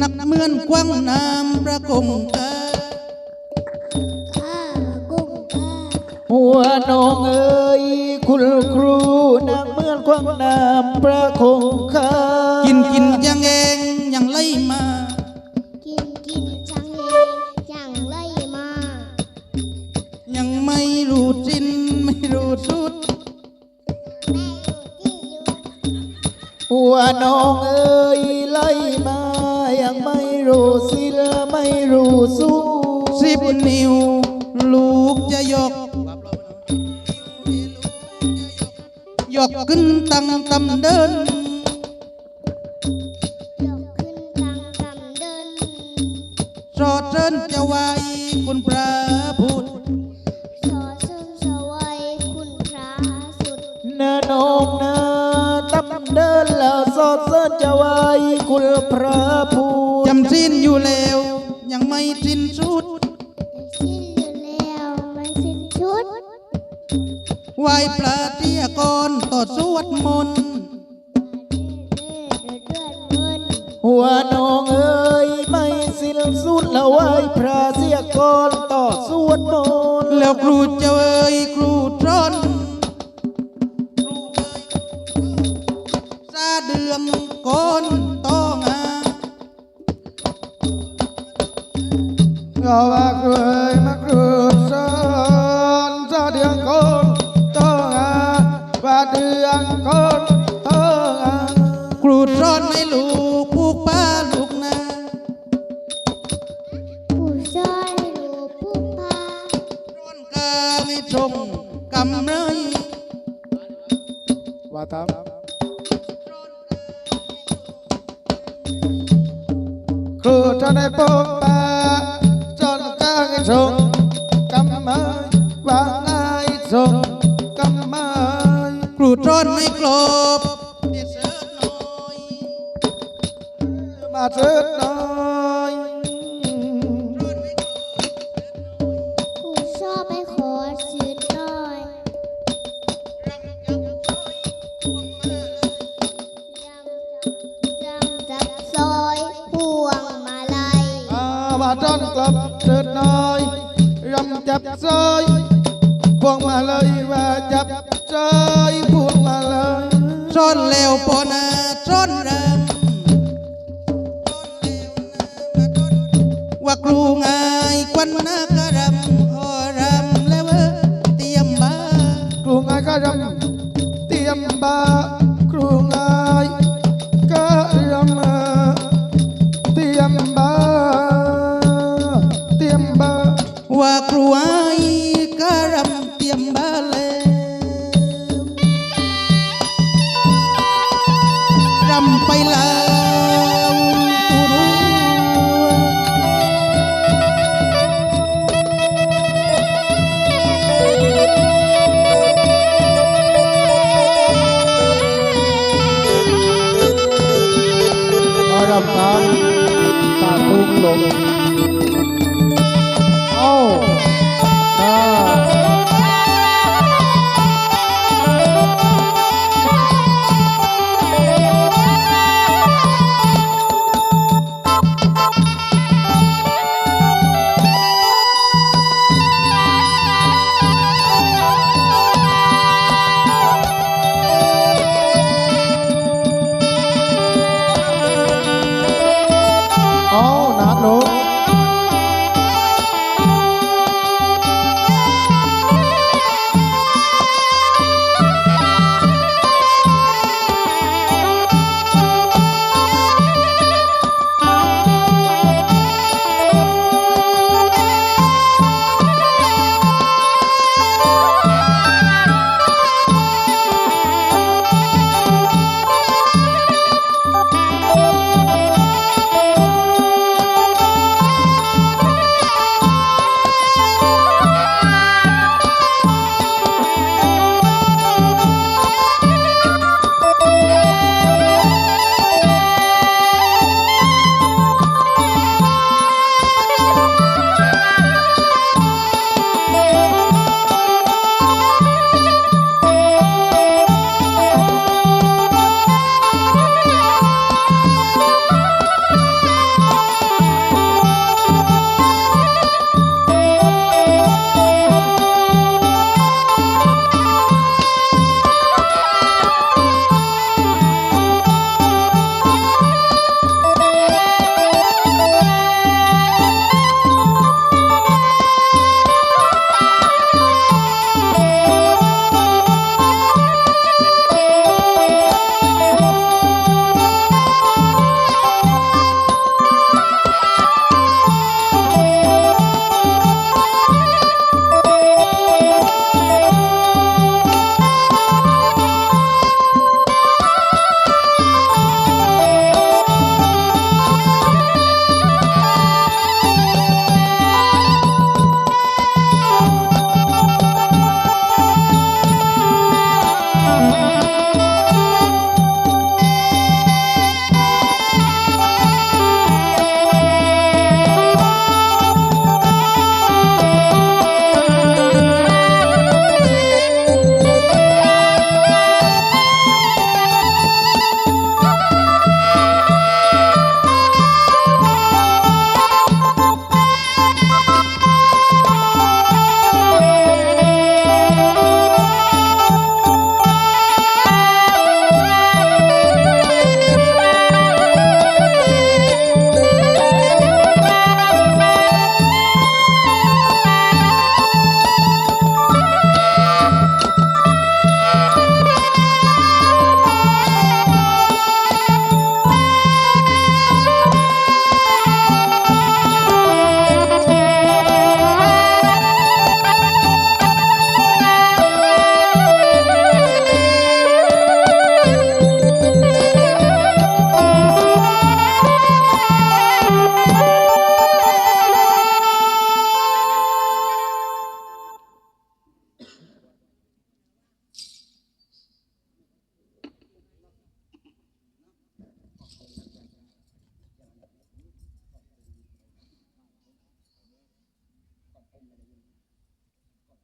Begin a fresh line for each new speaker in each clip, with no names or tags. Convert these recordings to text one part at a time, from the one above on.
นักเหมือนกว้างน้ำประกงกา
ข้ากุ้งข้า
หัวน้องเอ๋ยคุณครูนางเหมือนควางน้ำประคงคา
กินกินยังเองยังไล่มา
กินกินจังเลยจังไล่มา
ยังไม่รู้จินไม่รู้สุด
แม่อยู่ที่อยู่
หัวน้องเอ๋ย
นิ้วลูกจะยก ยกขึ้นตั้งตำเดิน
ยกขึ้นตังกำเดิน
สอดเชิญจะไว้คุณพระพุทธ
สอซึ่งสวัยคุณพระสุด
นาน้องนาตำเดินแล้วสอดเสนจะไว้คุณพระผู้
จำสิ้นอยู่แล้ว ยังไม่สิ้นสุด
ไห
ว้พระเทียก่อนต่อสวดมนต์
เรื่อยเรื่อยเงิน
หัวน้องเอ๋ยไม่สิ้นสุดแล้วไหว้พระเสียก่อนต่อสวดมนต์
แล้วครูจะเอ่ยครูทอนซาเดืองก้นต้องอา
ก็ว่าเคยมา
ลูกผูกป้าลูกนา
ผู้ช่วยดูผู้พา
ร้อนกาไม่ชงกำไร
ว่าทำครูจะได้ปกปาจนกลางชงกำไม้ว่าง่ายชงกำไม้
ครูทอนไม่กลบ
มาเถิดหน่อย
ผู้ชอบไปขอซื้อหน่อยยำจับซอยพวงมาลัย
อาว่าจอนกลับเถิดหน่อยรำจับซอยพวงมาเลยว่าจับซอยพวงมาเลย
ซ่อนแล้วปอนาซ่อนรำ ว่าครูง่ายควันนากระรำอรำแล้วเว้อเตรียมบ้า
ครูงายก็รำเตรียมบาครูงายก็รำเตรียมบาเตรียมบา
ว่าครูไอ้กระรำเตรียมบ้า ตา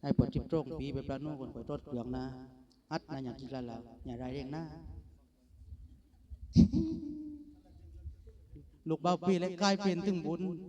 ไอ้
ปวดจิบโรคปีไปปลาโน่คนปวดรถเปลืองนะ อัดนะอย่างกินละละอย่ารายเร่งนะลูกเบาปีและกลายเป็นถึงบุญ